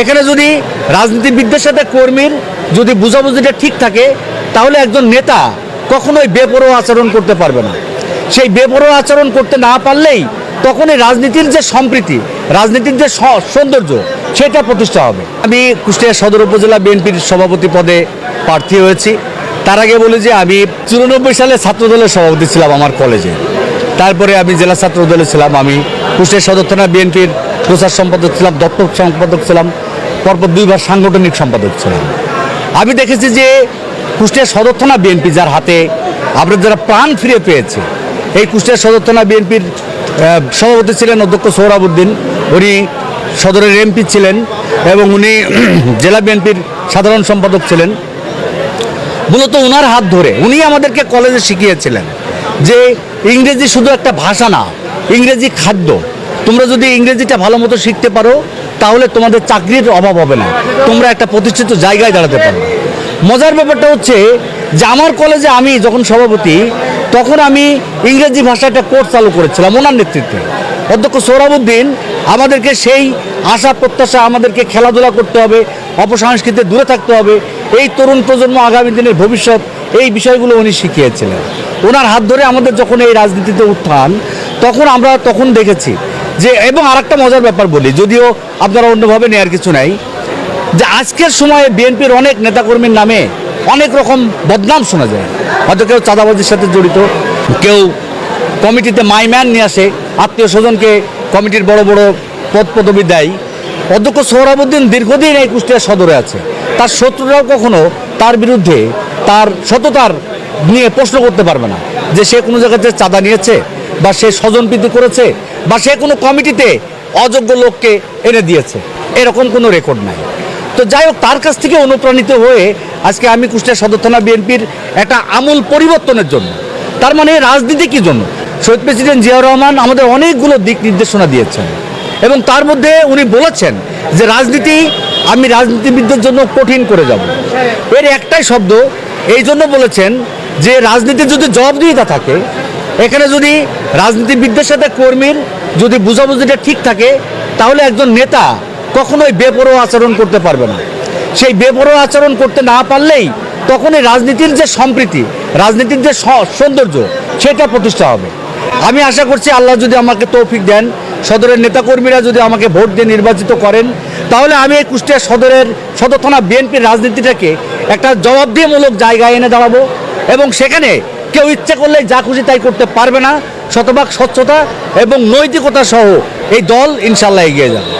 এখানে যদি রাজনীতিবিদদের সাথে কর্মীর যদি বুঝাবুঝিটা ঠিক থাকে, তাহলে একজন নেতা কখনোই বেপরোয়া আচরণ করতে পারবে না। সেই বেপরোয়া আচরণ করতে না পারলেই তখনই রাজনীতির যে সম্প্রীতি, রাজনীতির যে সৌন্দর্য, সেটা প্রতিষ্ঠা হবে। আমি কুষ্টিয়া সদর উপজেলা বিএনপির সভাপতি পদে প্রার্থী হয়েছি। তার আগে বলি যে আমি চুরানব্বই সালে ছাত্রদলের সভাপতি ছিলাম আমার কলেজে। তারপরে আমি জেলা ছাত্র দলে ছিলাম, আমি কুষ্টিয়া সদর থানা বিএনপির প্রচার সম্পাদক ছিলাম, দপ্তর সম্পাদক ছিলাম। পরপর দুইবার সাংগঠনিক সম্পাদক ছিলেন। আমি দেখেছি যে কুষ্টিয়া সদর থানা বিএনপি যার হাতে আমরা যারা প্রাণ ফিরে পেয়েছে, এই কুষ্টিয়া সদর থানা বিএনপির সভাপতি ছিলেন অধ্যক্ষ সৌরাবুদ্দিন উনি সদরের এমপি ছিলেন এবং উনি জেলা বিএনপির সাধারণ সম্পাদক ছিলেন। মূলত ওনার হাত ধরে উনি আমাদেরকে কলেজে শিখিয়েছিলেন যে ইংরেজি শুধু একটা ভাষা না, ইংরেজি খাদ্য, তোমরা যদি ইংরেজিটা ভালো মতো শিখতে পারো তাহলে তোমাদের চাকরির অভাব হবে না। তোমরা একটা প্রতিষ্ঠিত জায়গায় দাঁড়াতে পারবে। মজার ব্যাপারটা হচ্ছে যে আমার কলেজে আমি যখন সভাপতি, তখন আমি ইংরেজি ভাষা একটা কোর্স চালু করেছিলাম ওনার নেতৃত্বে। অধ্যক্ষ সৌরভুদ্দিন আমাদেরকে সেই আশা, প্রত্যাশা আমাদেরকে খেলাধুলা করতে হবে অপসংস্কৃতি দূরে থাকতে হবে। এই তরুণ প্রজন্ম আগামী দিনের ভবিষ্যৎ, এই বিষয়গুলো উনি শিখিয়েছিলেন। ওনার হাত ধরে আমাদের যখন এই রাজনীতিতে উত্থান, তখন আমরা তখন দেখেছি যে, এবং আরেকটা মজার ব্যাপার বলি, যদিও আপনারা অন্যভাবে নেওয়ার কিছু নাই, যে আজকের সময়ে বিএনপির অনেক নেতাকর্মীর নামে অনেক রকম বদনাম শোনা যায়। হয়তো কেউ চাঁদাবাজির সাথে জড়িত, কেউ কমিটিতে মাইম্যান নিয়ে আসে, আত্মীয় স্বজনকে কমিটির বড় বড় পদ পদবি দেয়। অধ্যক্ষ সোহরাবুদ্দিন দীর্ঘদিন এই কুষ্টিয়া সদরে আছে। তার শত্রুরাও কখনো তার বিরুদ্ধে তার সততার নিয়ে প্রশ্ন করতে পারবে না, যে সে কোনো জায়গাতে চাঁদা নিয়েছে বা সে স্বজনপ্রীতি করেছে বা সে কোনো কমিটিতে অযোগ্য লোককে এনে দিয়েছে। এরকম কোনো রেকর্ড নাই। তো যাই হোক, তার কাছ থেকে অনুপ্রাণিত হয়ে আজকে আমি কুষ্টিয়া সদর থানা বিএনপির একটা আমূল পরিবর্তনের জন্য, তার মানে রাজনীতি কি জন্য? শহীদ প্রেসিডেন্ট জিয়াউর রহমান আমাদের অনেকগুলো দিক নির্দেশনা দিয়েছেন এবং তার মধ্যে উনি বলেছেন যে রাজনীতি, আমি রাজনীতিবিদদের জন্য কঠিন করে যাব। এর একটাই শব্দ, এই জন্য বলেছেন যে রাজনীতির যদি জবাবদিহিতা থাকে এখানে যদি রাজনীতিবিদদের সাথে কর্মীর যদি বুঝাবুঝিটা ঠিক থাকে, তাহলে একজন নেতা কখনোই বেপরোয়া আচরণ করতে পারবে না। সেই বেপরোয়া আচরণ করতে না পারলেই তখনই রাজনীতির যে সম্প্রীতি, রাজনীতির যে সৌন্দর্য, সেটা প্রতিষ্ঠা হবে। আমি আশা করছি আল্লাহ যদি আমাকে তৌফিক দেন, সদরের নেতাকর্মীরা যদি আমাকে ভোট দিয়ে নির্বাচিত করেন, তাহলে আমি এই কুষ্টিয়া সদরের সদর থানা বিএনপির রাজনীতিটাকে একটা জবাবদিহিমূলক জায়গায় এনে দাঁড়াবো এবং সেখানে কেউ ইচ্ছে করলে যা খুশি তাই করতে পারবে না। শতভাগ স্বচ্ছতা এবং নৈতিকতা সহ এই দল ইনশাল্লাহ এগিয়ে যাবে।